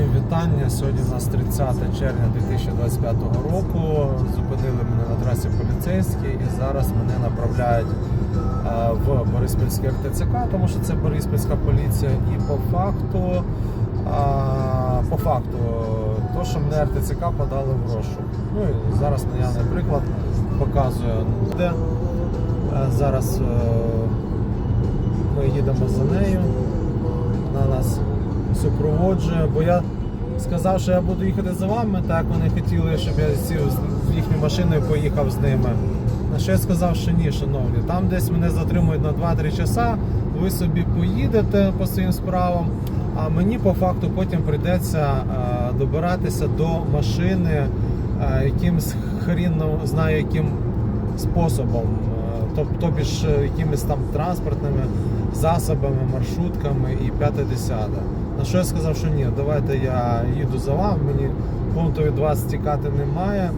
Всім вітання. Сьогодні у нас 30 червня 2025 року. Зупинили мене на трасі поліцейські і зараз мене направляють е, в Бориспільський РТЦК, тому що це Бориспільська поліція. І по факту, е, по факту, то, що мене РТЦК подали в розшук. Ну і зараз наявний приклад показує, де Е, зараз ми їдемо за нею. Вона нас супроводжує, бо я сказав, що я буду їхати за вами, так вони хотіли, щоб я сів з- машину і поїхав з ними. На що я сказав, що ні, шановні, там десь мене затримують на 2-3 часа, ви собі поїдете по своїм справам, а мені по факту потім прийдеться е, добиратися до машини е, якимсь хрін ну, знає яким способом, тоб- ж е, якимись там транспортними засобами, маршрутками і 5-10. На що я сказав, що ні, давайте я їду за вами, мені пункту від вас тікати немає.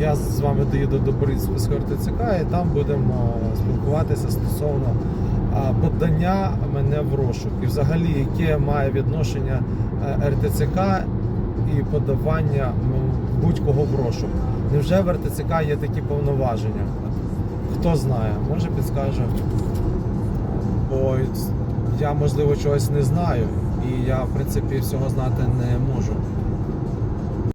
Я з вами доїду до Бориспільського РТЦК і там будемо спілкуватися стосовно подання мене в розшук. І взагалі, яке має відношення е, РТЦК і подавання будь-кого в розшук. Невже в РТЦК є такі повноваження? Хто знає, може підскаже. Бо я можливо чогось не знаю, і я в принципі всього знати не можу.